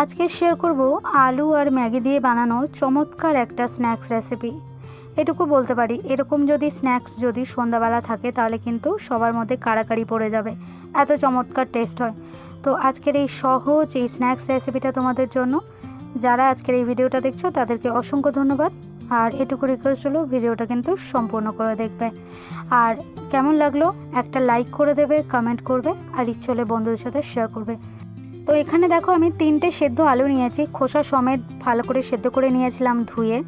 আজকে শেয়ার করব আলু আর ম্যাগি দিয়ে বানানো চমৎকার একটা স্ন্যাক্স রেসিপি এটুকু বলতে পারি, এরকম যদি স্ন্যাক্স যদি সন্ধ্যাবেলা থাকে, তাহলে কিন্তু সবার মধ্যে কাড়াকাড়ি পড়ে যাবে। এত চমৎকার টেস্ট হয়। তো আজকের এই সহজ এই স্ন্যাক্স রেসিপিটা তোমাদের জন্য। যারা আজকের এই ভিডিওটা দেখছ, তাদেরকে অসংখ্য ধন্যবাদ। আর এটুকু রিকোয়েস্ট হলো ভিডিওটা কিন্তু সম্পূর্ণ করে দেখবে। আর কেমন লাগল, একটা লাইক করে দেবে কমেন্ট করবে, আর ইচ্ছে হলে বন্ধুদের সাথে শেয়ার করবে। তো এখানে দেখো আমি তিনটে সেদ্ধ আলু নিয়েছি। খোসা সমেত ভালো করে সেদ্ধ করে নিয়েছিলাম ধুয়ে।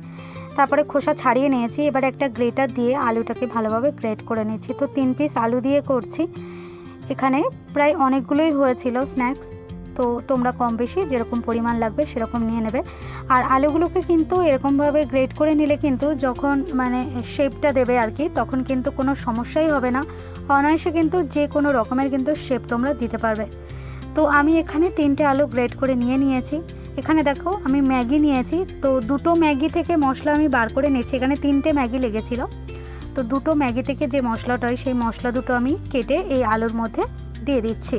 তারপরে খোসা ছাড়িয়ে নিয়েছি। এবার একটা গ্রেটার দিয়ে আলুটাকে ভালোভাবে গ্রেট করে নিচ্ছি। তো তিন পিস আলু দিয়ে করছি। এখানে প্রায় অনেকগুলোই হয়েছিল স্ন্যাক্স তো তোমরা কম বেশি যেরকম পরিমাণ লাগবে সেরকম নিয়ে নেবে। আর আলুগুলোকে কিন্তু এরকমভাবে গ্রেট করে নিলে কিন্তু যখন মানে শেপটা দেবে আর কি তখন কিন্তু কোনো সমস্যাই হবে না। অনায়াসে কিন্তু যে কোনো রকমের কিন্তু শেপ তোমরা দিতে পারবে। তো আমি এখানে তিনটে আলু গ্রেট করে নিয়ে নিয়েছি। এখানে দেখো আমি ম্যাগি নিয়েছি। তো দুটো ম্যাগি থেকে মশলা আমি বার করে নিচ্ছি। এখানে তিনটে ম্যাগি লেগেছিল। তো দুটো ম্যাগি থেকে যে মশলাটা হয়, সেই মশলা দুটো আমি কেটে এই আলুর মধ্যে দিয়ে দিচ্ছি।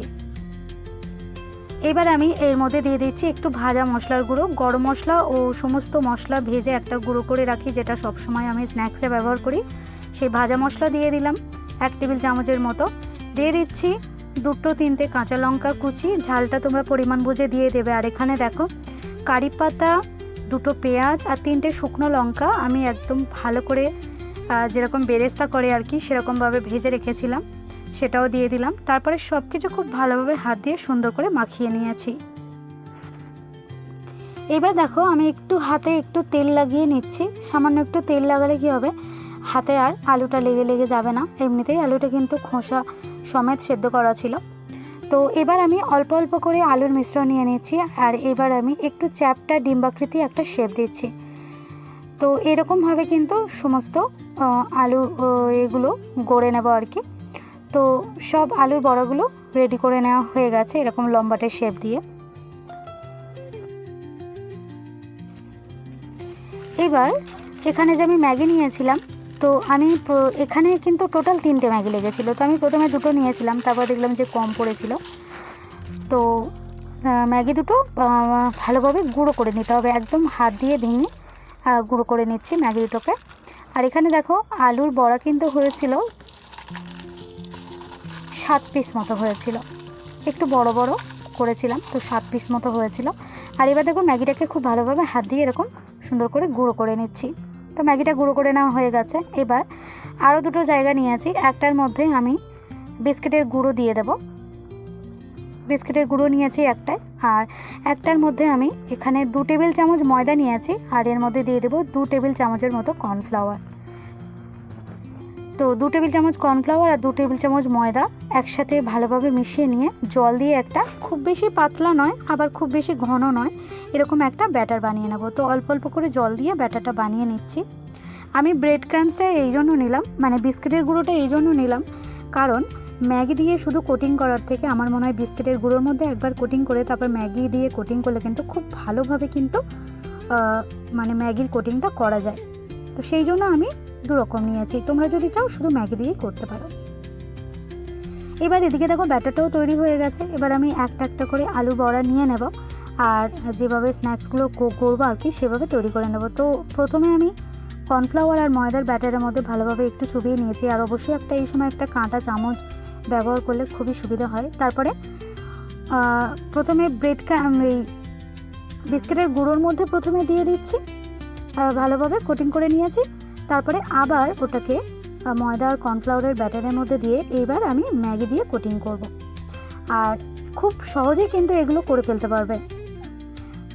এবার আমি এর মধ্যে দিয়ে দিচ্ছি একটু ভাজা মশলার গুঁড়ো। গরম মশলা ও সমস্ত মশলা ভেজে একটা গুঁড়ো করে রাখি, যেটা সবসময় আমি স্ন্যাক্সে ব্যবহার করি। সেই ভাজা মশলা দিয়ে দিলাম, এক টেবিল চামচের মতো। দিয়ে দিচ্ছি দুটো তিনটে কাঁচা লঙ্কা কুচি, ঝালটা তোমরা পরিমাণ বুঝে দিয়ে দেবে। আর এখানে দেখো, কারি পাতা, দুটো পেঁয়াজ আর তিনটে শুকনো লঙ্কা। আমি একদম ভালো করে যেরকম বেরেস্তা করে আর কি, সেরকমভাবে ভেজে রেখেছিলাম, সেটাও দিয়ে দিলাম। তারপরে সব কিছু খুব ভালোভাবে হাত দিয়ে সুন্দর করে মাখিয়ে নিয়েছি। এবার দেখো, আমি একটু হাতে একটু তেল লাগিয়ে নিচ্ছি। সামান্য একটু তেল লাগালে কী হবে? হাতে আর আলুটা লেগে লেগে যাবে না। এমনিতেই আলুটা কিন্তু খোসা সমেত সেদ্ধ করা ছিল। তো এবার আমি অল্প অল্প করে আলুর মিশ্রণ নিয়ে নিচ্ছি আর এবার আমি একটু চ্যাপটা ডিম্বাকৃতি একটা শেপ দিচ্ছি। তো এরকমভাবে কিন্তু সমস্ত আলু এগুলো গড়ে নেব আর কি। তো সব আলুর বড়াগুলো রেডি করে নেওয়া হয়ে গেছে এরকম লম্বাটে শেপ দিয়ে। এবার এখানে যে আমি ম্যাগি নিয়েছিলাম তো আমি এখানে কিন্তু টোটাল তিনটে ম্যাগি লেগেছিলো। তো আমি প্রথমে দুটো নিয়েছিলাম, তারপর দেখলাম যে কম পড়েছিল। তো ম্যাগি দুটো ভালোভাবে গুঁড়ো করে নিতে হবে, একদম হাত দিয়ে ভেঙে গুঁড়ো করে নিচ্ছি ম্যাগি দুটোকে। আর এখানে দেখো, আলুর বড়া কিন্তু হয়েছিল, সাত পিস মতো হয়েছিল। একটু বড় বড় করেছিলাম, তো সাত পিস মতো হয়েছিল। আর এবার দেখো, ম্যাগিটাকে খুব ভালোভাবে হাত দিয়ে এরকম সুন্দর করে গুঁড়ো করে নিচ্ছি। তো ম্যাগিটা গুঁড়ো করে নেওয়া হয়ে গেছে। এবার আরও দুটো জায়গা নিয়েছি একটার মধ্যে আমি বিস্কিটের গুঁড়ো দিয়ে দেব। বিস্কিটের গুঁড়ো নিয়েছি একটায়। আর একটার মধ্যে আমি এখানে দু টেবিল চামচ ময়দা নিয়েছি আর এর মধ্যে দিয়ে দেবো দু টেবিল চামচের মতো কর্নফ্লাওয়ার। তো দু টেবিল চামচ কর্নফ্লাওয়ার আর দু টেবিল চামচ ময়দা। একসাথে ভালোভাবে মিশিয়ে নিয়ে জল দিয়ে একটা খুব বেশি পাতলা নয়, আবার খুব বেশি ঘন নয়, এরকম একটা ব্যাটার বানিয়ে নেব। তো অল্প অল্প করে জল দিয়ে ব্যাটারটা বানিয়ে নিচ্ছি। আমি ব্রেড ক্রামসটা এই জন্য নিলাম মানে বিস্কিটের গুঁড়োটা এই জন্য নিলাম, কারণ ম্যাগি দিয়ে শুধু কোটিং করার থেকে আমার মনে হয় বিস্কিটের গুঁড়োর মধ্যে একবার কোটিং করে তারপর ম্যাগি দিয়ে কোটিং করলে কিন্তু খুব ভালোভাবে কিন্তু মানে ম্যাগির কোটিংটা করা যায়। তো সেই জন্য আমি দু রকম নিয়েছি। তোমরা যদি চাও শুধু ম্যাগি দিয়েই করতে পারো। এবার এদিকে দেখো ব্যাটারটাও তৈরি হয়ে গেছে। এবার আমি একটা একটা করে আলু বড়া নিয়ে নেব। আর যেভাবে স্ন্যাক্সগুলো করব আর কি, সেভাবে তৈরি করে নেব। তো প্রথমে আমি কর্নফ্লাওয়ার আর ময়দার ব্যাটারের মধ্যে ভালোভাবে একটু চুবিয়ে নিয়েছি। আর অবশ্যই একটা এই সময় একটা কাঁটা চামচ ব্যবহার করলে খুবই সুবিধা হয়। তারপরে প্রথমে ব্রেড এই বিস্কিটের গুঁড়োর মধ্যে প্রথমে দিয়ে দিচ্ছি। ভালোভাবে কোটিং করে নিয়েছি। তারপরে আবার ওটাকে ময়দা আর কর্নফ্লাওয়ারের ব্যাটারের মধ্যে দিয়ে এইবার আমি ম্যাগি দিয়ে কোটিং করব। আর খুব সহজেই কিন্তু এগুলো করে ফেলতে পারবে।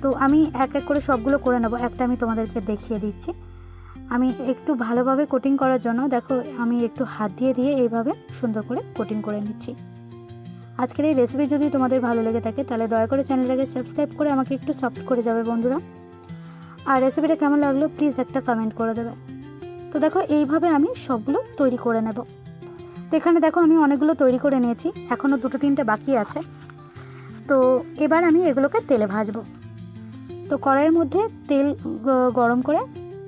তো আমি এক এক করে সবগুলো করে নেব। একটা আমি তোমাদেরকে দেখিয়ে দিচ্ছি। আমি একটু ভালোভাবে কোটিং করার জন্য দেখো আমি একটু হাত দিয়ে দিয়ে এইভাবে সুন্দর করে কোটিং করে নিচ্ছি। আজকের এই রেসিপি যদি তোমাদের ভালো লেগে থাকে, তাহলে দয়া করে চ্যানেলটাকে সাবস্ক্রাইব করে আমাকে একটু সাপোর্ট করে যাবে বন্ধুরা। আর রেসিপিটা কেমন লাগল প্লিজ একটা কমেন্ট করে দেবে। তো দেখো, এইভাবে আমি সবগুলো তৈরি করে নেব। তো এখানে দেখো, আমি অনেকগুলো তৈরি করে নিয়েছি। এখনও দুটো তিনটে বাকি আছে। তো এবার আমি এগুলোকে তেলে ভাজবো। তো কড়াইয়ের মধ্যে তেল গরম করে,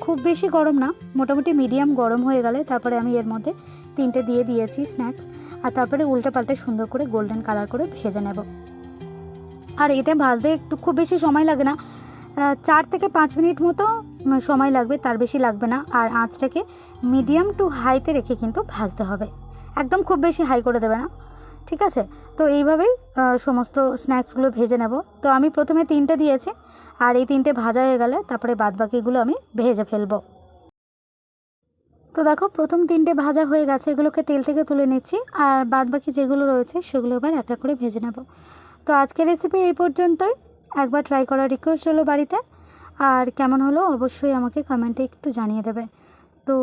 খুব বেশি গরম না, মোটামুটি মিডিয়াম গরম হয়ে গেলে তারপরে আমি এর মধ্যে তিনটে দিয়ে দিয়েছি স্ন্যাক্স, আর তারপরে উল্টে পাল্টে সুন্দর করে গোল্ডেন কালার করে ভেজে নেব। আর এটা ভাজতে একটু খুব বেশি সময় লাগে না। চার থেকে পাঁচ মিনিট মতো সময় লাগবে, তার বেশি লাগবে না। আর আঁচটাকে মিডিয়াম টু হাইতে রেখে কিন্তু ভাজতে হবে। একদম খুব বেশি হাই করে দেবে না। ঠিক আছে? তো এইভাবেই সমস্ত স্ন্যাক্সগুলো ভেজে নেব। তো আমি প্রথমে তিনটে দিয়েছি। আর এই তিনটে ভাজা হয়ে গেলে তারপরে বাদবাকিগুলো আমি ভেজে ফেলব। তো দেখো, প্রথম তিনটে ভাজা হয়ে গেছে। এগুলোকে তেল থেকে তুলে নিচ্ছি। আর বাদবাকি যেগুলো রয়েছে, সেগুলো এবার এক করে ভেজে নেব। তো আজকের রেসিপি এই পর্যন্তই। একবার ট্রাই করার রিকোয়েস্ট হলো বাড়িতে। আর কেমন হলো অবশ্যই আমাকে কমেন্টে একটু জানিয়ে দেবে। তো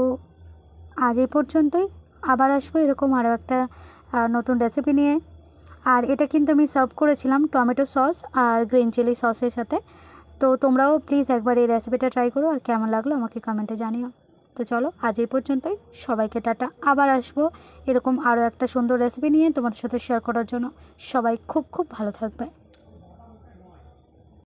আজ এই পর্যন্তই। আবার আসব এরকম আরও একটা নতুন রেসিপি নিয়ে। আর এটা কিন্তু আমি সার্ভ করেছিলাম টমেটো সস আর গ্রিন চিলি সসের সাথে। তো তোমরাও প্লিজ একবার এই রেসিপিটা ট্রাই করো আর কেমন লাগল আমাকে কমেন্টে জানিও। তো চলো, আজ এই পর্যন্তই। সবাইকে টাটা। আবার আসব এরকম আরও একটা সুন্দর রেসিপি নিয়ে তোমাদের সাথে শেয়ার করার জন্য। সবাই খুব খুব ভালো থাকবে।